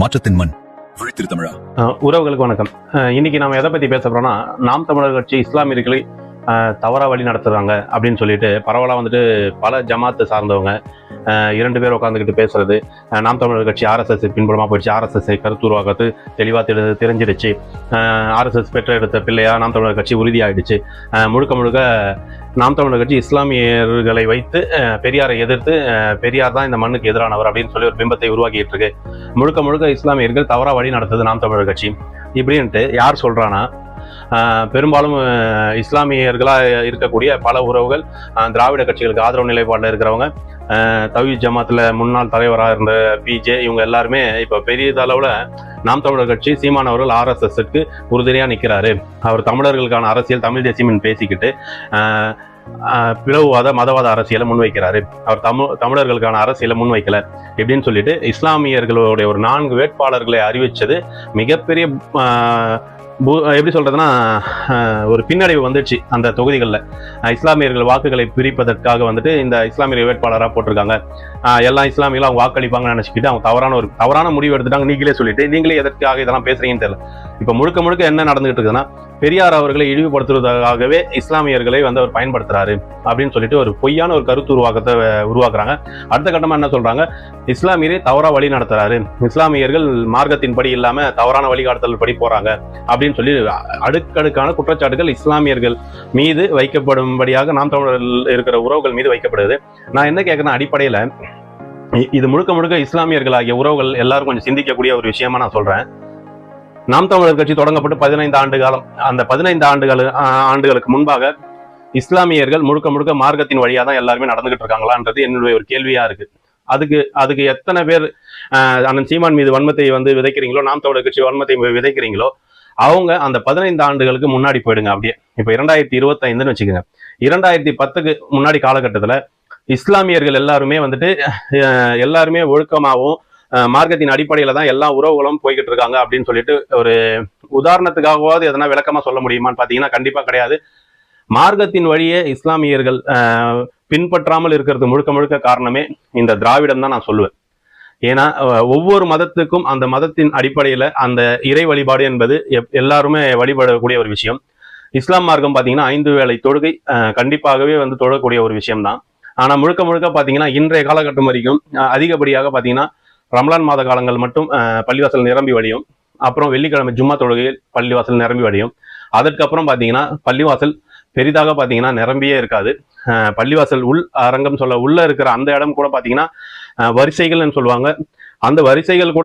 மாற்றத்தின் மண். விழித்திரு தமிழா. உறவுகளுக்கு வணக்கம். இன்னைக்கு நாம எதை பத்தி பேச போறோம்னா நாம் தமிழர் கட்சி இஸ்லாமியர்களை தவறா வழி நடத்துறாங்க அப்படின்னு சொல்லிட்டு பரவலா வந்துட்டு பல ஜமாத்தை சார்ந்தவங்க இரண்டு பேர் உட்காந்துக்கிட்டு பேசுறது. நாம் தமிழர் கட்சி ஆர்எஸ்எஸ் பின்புலமாக போயிடுச்சு. ஆர்எஸ்எஸ் கருத்துருவாக்கத்து தெளிவாக தெரி தெரிஞ்சிடுச்சு. ஆர்எஸ்எஸ் பெற்ற எடுத்த பிள்ளையா நாம் தமிழர் கட்சி உறுதியாயிடுச்சு. முழுக்க முழுக்க நாம் தமிழர் கட்சி இஸ்லாமியர்களை வைத்து பெரியாரை எதிர்த்து பெரியார் தான் இந்த மண்ணுக்கு எதிரானவர் அப்படின்னு சொல்லி ஒரு பிம்பத்தை உருவாக்கிட்டு இருக்கு. முழுக்க முழுக்க இஸ்லாமியர்கள் தவறாக வழி நடத்துது நாம் தமிழர் கட்சி. இப்படின்ட்டு யார் சொல்கிறான்னா பெரும்பாலும் இஸ்லாமியர்களாக இருக்கக்கூடிய பல உறவுகள் திராவிட கட்சிகளுக்கு ஆதரவு நிலைப்பாட்டில் இருக்கிறவங்க தவி ஜமாத்தில் முன்னாள் தலைவராக இருந்த பிஜே இவங்க எல்லாருமே இப்போ பெரிய அளவில் நாம் தமிழர் கட்சி சீமான் அவர்கள் ஆர்எஸ்எஸ்க்கு உறுதுணையாக நிற்கிறாரு அவர் தமிழர்களுக்கான அரசியல் தமிழ் தேசியம்னு பேசிக்கிட்டு பிளவுவாத மதவாத அரசியலை முன்வைக்கிறாரு. அவர் தமிழ் தமிழர்களுக்கான அரசியலை முன்வைக்கல இப்படின்னு சொல்லிட்டு இஸ்லாமியர்களுடைய ஒரு நான்கு வேட்பாளர்களை அறிவிச்சது மிகப்பெரிய பு- எப்படி சொல்றதுன்னா ஒரு பின்னடைவு வந்துடுச்சு அந்த தொகுதிகளில். இஸ்லாமியர்கள் வாக்குகளை பிரிப்பதற்காக வந்துட்டு இந்த இஸ்லாமிய வேட்பாளராக போட்டிருக்காங்க. எல்லா இஸ்லாமியர்களும் அவங்க வாக்களிப்பாங்கன்னு நினச்சிக்கிட்டு அவங்க தவறான ஒரு தவறான முடிவு எடுத்துட்டாங்க. நீங்களே சொல்லிட்டு நீங்களே எதற்காக இதெல்லாம் பேசுறீங்கன்னு தெரியல. இப்போ முழுக்க முழுக்க என்ன நடந்துகிட்டு இருக்குதுன்னா பெரியார் அவர்களை இழிவுபடுத்துவதற்காகவே இஸ்லாமியர்களை வந்து அவர் பயன்படுத்துறாரு அப்படின்னு சொல்லிட்டு ஒரு பொய்யான ஒரு கருத்து உருவாக்கத்தை உருவாக்குறாங்க. அடுத்த கட்டமா என்ன சொல்றாங்க? இஸ்லாமியரை தவறா வழி நடத்துறாரு. இஸ்லாமியர்கள் மார்க்கத்தின் படி இல்லாம தவறான வழிகாட்டுதல் படி போறாங்க அப்படின்னு சொல்லி அடுக்கடுக்கான குற்றச்சாட்டுகள் இஸ்லாமியர்கள் மீது வைக்கப்படும்படியாக நாம் தமிழர்கள் இருக்கிற உறவுகள் மீது வைக்கப்படுது. நான் என்ன கேட்கறேன் அடிப்படையில இது முழுக்க முழுக்க இஸ்லாமியர்கள் ஆகிய உறவுகள் எல்லாரும் கொஞ்சம் சிந்திக்கக்கூடிய ஒரு விஷயமா நான் சொல்றேன். நாம் தமிழர் கட்சி தொடங்கப்பட்டு பதினைந்து ஆண்டு காலம் அந்த பதினைந்து ஆண்டுகள் ஆண்டுகளுக்கு முன்பாக இஸ்லாமியர்கள் முழுக்க முழுக்க மார்க்கத்தின் வழியாக தான் எல்லாருமே நடந்துகிட்டு இருக்காங்களான்றது என்னுடைய ஒரு கேள்வியா இருக்கு. அதுக்கு அதுக்கு எத்தனை பேர் ஆஹ், அண்ணன் சீமான் மீது வன்மத்தை வந்து விதைக்கிறீங்களோ நாம் தமிழர் கட்சி வன்மத்தை விதைக்கிறீங்களோ அவங்க அந்த பதினைந்து ஆண்டுகளுக்கு முன்னாடி போயிடுங்க அப்படியே. இப்போ இரண்டாயிரத்தி இருபத்தைந்துன்னு வச்சுக்கோங்க. இரண்டாயிரத்தி பத்துக்கு முன்னாடி காலகட்டத்தில் இஸ்லாமியர்கள் எல்லாருமே வந்துட்டு எல்லாருமே ஒழுக்கமாகவும் மார்க்கத்தின் அடிப்படையில தான் எல்லா உறவுகளும் போய்கிட்டு இருக்காங்க அப்படின்னு சொல்லிட்டு ஒரு உதாரணத்துக்காகவாவது எதனா விளக்கமா சொல்ல முடியுமான்னு பார்த்தீங்கன்னா கண்டிப்பா கிடையாது. மார்க்கத்தின் வழியே இஸ்லாமியர்கள் பின்பற்றாமல் இருக்கிறது முழுக்க முழுக்க காரணமே இந்த திராவிடம் தான் நான் சொல்லுவேன். ஏன்னா ஒவ்வொரு மதத்துக்கும் அந்த மதத்தின் அடிப்படையில அந்த இறை வழிபாடு என்பது எப்- எல்லாருமே வழிபடக்கூடிய ஒரு விஷயம். இஸ்லாம் மார்க்கம் பார்த்தீங்கன்னா ஐந்து வேளை தொழுகை கண்டிப்பாகவே வந்து தொழக்கூடிய ஒரு விஷயம்தான். ஆனால் ஆனா முழுக்க முழுக்க பார்த்தீங்கன்னா இன்றைய காலகட்டம் வரைக்கும் அதிகப்படியாக பார்த்தீங்கன்னா ரம்லான் மாத காலங்கள் மட்டும் பள்ளிவாசல் நிரம்பி வழியும். அப்புறம் வெள்ளிக்கிழமை ஜும்மா தொழுகையில் பள்ளிவாசல் நிரம்பி வழியும். அதற்கப்புறம் பார்த்தீங்கன்னா பள்ளிவாசல் பெரிதாக பார்த்தீங்கன்னா நிரம்பியே இருக்காது. அஹ், பள்ளிவாசல் உள் அரங்கம் சொல்ல உள்ள இருக்கிற அந்த இடம் கூட பார்த்தீங்கன்னா வரிசைகள்னு சொல்லுவாங்க. அந்த வரிசைகள் கூட